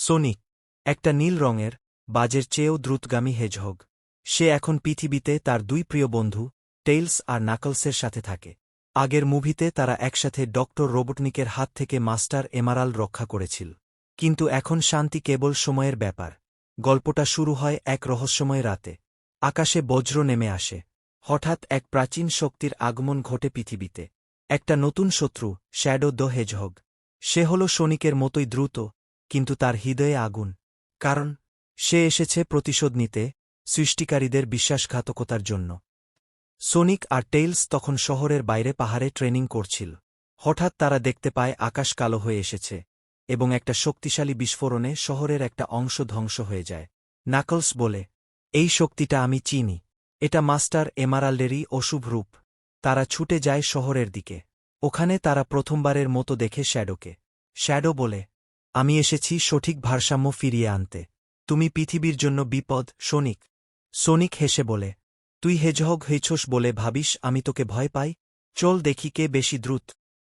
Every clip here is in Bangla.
সোনিক একটা নীল রঙের, বাজের চেয়েও দ্রুতগামী হেজহগ। সে এখন পৃথিবীতে তার দুই প্রিয় বন্ধু, টেইলস আর নাকলসের সাথে থাকে। আগের মুভিতে তারা একসাথে ডক্টর রোবটনিকের হাত থেকে মাস্টার এমারাল রক্ষা করেছিল। কিন্তু এখন শান্তি কেবল সময়ের ব্যাপার। গল্পটা শুরু হয় এক রহস্যময় রাতে। আকাশে বজ্র নেমে আসে। হঠাৎ এক প্রাচীন শক্তির আগমন ঘটে পৃথিবীতে। একটা নতুন শত্রু, শ্যাডো দ্য হেজহগ। সে হল সনিকের মতোই দ্রুত কিন্তু তার হৃদয়ে আগুন, কারণ সে এসেছে প্রতিশোধ নিতে সৃষ্টিকারীদের বিশ্বাসঘাতকতার জন্য। সোনিক আর টেইলস তখন শহরের বাইরে পাহাড়ে ট্রেনিং করছিল। হঠাৎ তারা দেখতে পায় আকাশ কালো হয়ে এসেছে এবং একটা শক্তিশালী বিস্ফোরণে শহরের একটা অংশ ধ্বংস হয়ে যায়। নাকলস বলে, এই শক্তিটা আমি চিনি। এটা মাস্টার এমারাল্ডেরই অশুভ রূপ। তারা ছুটে যায় শহরের দিকে। ওখানে তারা প্রথমবারের মতো দেখে শ্যাডোকে। শ্যাডো বলে আমি এসেছি সঠিক ভারসাম্য ফিরিয়ে আনতে। তুমি পৃথিবীর জন্য বিপদ সোনিক সোনিক হেসে বলে, তুই হেজহগ হইছস বলে ভাবিস আমি তোকে ভয় পাই? চল দেখি কে বেশি দ্রুত।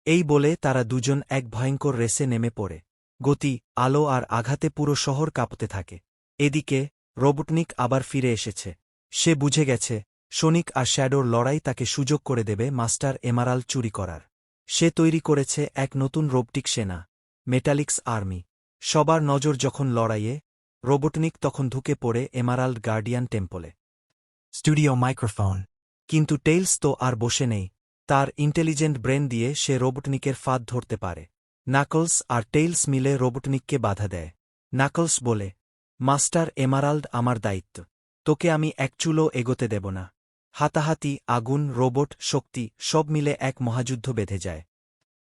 এই বলে তারা দুজন এক ভয়ঙ্কর রেসে নেমে পড়ে। গতি, আলো আর আঘাতে পুরো শহর কাঁপতে থাকে। এদিকে, রোবটনিক আবার ফিরে এসেছে। সে বুঝে গেছে সনিক আর শ্যাডোর লড়াই তাকে সুযোগ করে দেবে মাস্টার এমারাল চুরি করার। সে তৈরি করেছে এক নতুন রোবটিক সেনা। Metallix army. সবার নজর যখন লড়াইয়ে, রোবটনিক তখন ঢুকে পড়ে এমারাল্ড গার্ডিয়ান টেম্পলে। Studio microphone. কিন্তু টেইলস তো আর বসে নেই, তার ইন্টেলিজেন্ট ব্রেন দিয়ে সে রোবটনিকের ফাঁদ ধরতে পারে। নাকলস আর টেইলস মিলে রোবটনিককে বাধা দেয়। নাকলস বলে, মাস্টার এমারাল্ড আমার দায়িত্ব। তোকে আমি এক চুলো এগোতে দেব না। হাতাহাতি, আগুন, রোবট, শক্তি সব মিলে এক মহাযুদ্ধ বেঁধে যায়।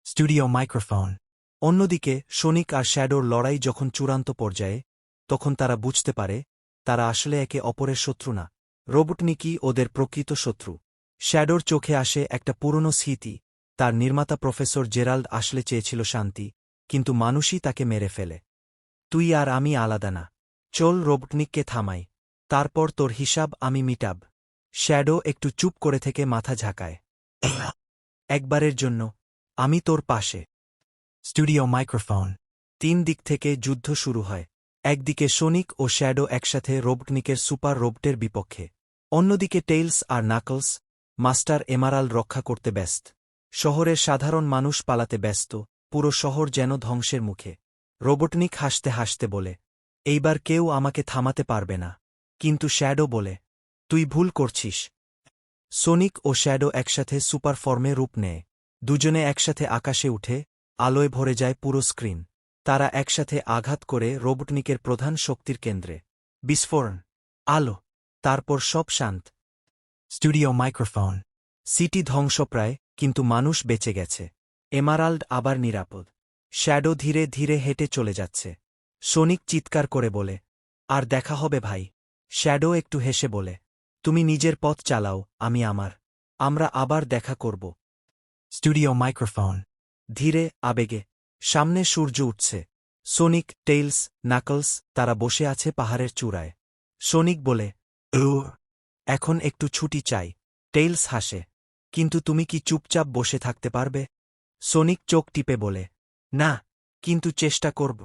Studio microphone. অন্যদিকে সনিক আর শ্যাডোর লড়াই যখন চূড়ান্ত পর্যায়ে, তখন তারা বুঝতে পারে, তারা আসলে একে অপরের শত্রু না। রোবটনিকই ওদের প্রকৃত শত্রু। শ্যাডোর চোখে আসে একটা পুরনো স্মৃতি। তার নির্মাতা প্রফেসর জেরাল্ড আসলে চেয়েছিল শান্তি, কিন্তু মানুষই তাকে মেরে ফেলে। তুই আর আমি আলাদা না। চল রোবটনিককে থামাই। তারপর তোর হিসাব আমি মিটাব। শ্যাডো একটু চুপ করে থেকে মাথা ঝাঁকায়। একবারের জন্য, আমি তোর পাশে। Studio microphone. তিন দিক থেকে যুদ্ধ শুরু হয়। একদিকে সোনিক ও শ্যাডো একসাথে রোবটনিকের সুপার রোবটের বিপক্ষে। অন্যদিকে টেইলস আর নাকলস, মাস্টার এমারাল রক্ষা করতে ব্যস্ত। শহরের সাধারণ মানুষ পালাতে ব্যস্ত, পুরো শহর যেন ধ্বংসের মুখে। রোবটনিক হাসতে হাসতে বলে, এইবার কেউ আমাকে থামাতে পারবে না। কিন্তু শ্যাডো বলে, তুই ভুল করছিস। সোনিক ও শ্যাডো একসাথে সুপার ফর্মে রূপ নেয়। দুজনে একসাথে আকাশে উঠে আলোয় ভরে যায় পুরো স্ক্রিন। তারা একসাথে আঘাত করে রোবটনিকের প্রধান শক্তির কেন্দ্রে। বিস্ফোরণ। আলো। তারপর সব শান্ত। Studio microphone. সিটি ধ্বংসপ্রায় কিন্তু মানুষ বেঁচে গেছে। এমারাল্ড আবার নিরাপদ। শ্যাডো ধীরে ধীরে হেঁটে চলে যাচ্ছে। সোনিক চিৎকার করে বলে, আর দেখা হবে ভাই। শ্যাডো একটু হেসে বলে, তুমি নিজের পথ চালাও, আমি আমার। আমরা আবার দেখা করব। Studio microphone. ধীরে আবেগে। সামনে সূর্য উঠছে। সোনিক টেইলস নাকলস তারা বসে আছে পাহাড়ের চূড়ায়। সোনিক বলে "উ, এখন একটু ছুটি চাই। টেইলস হাসে কিন্তু তুমি কি চুপচাপ বসে থাকতে পারবে? সোনিক চোখ টিপে বলে না কিন্তু চেষ্টা করব।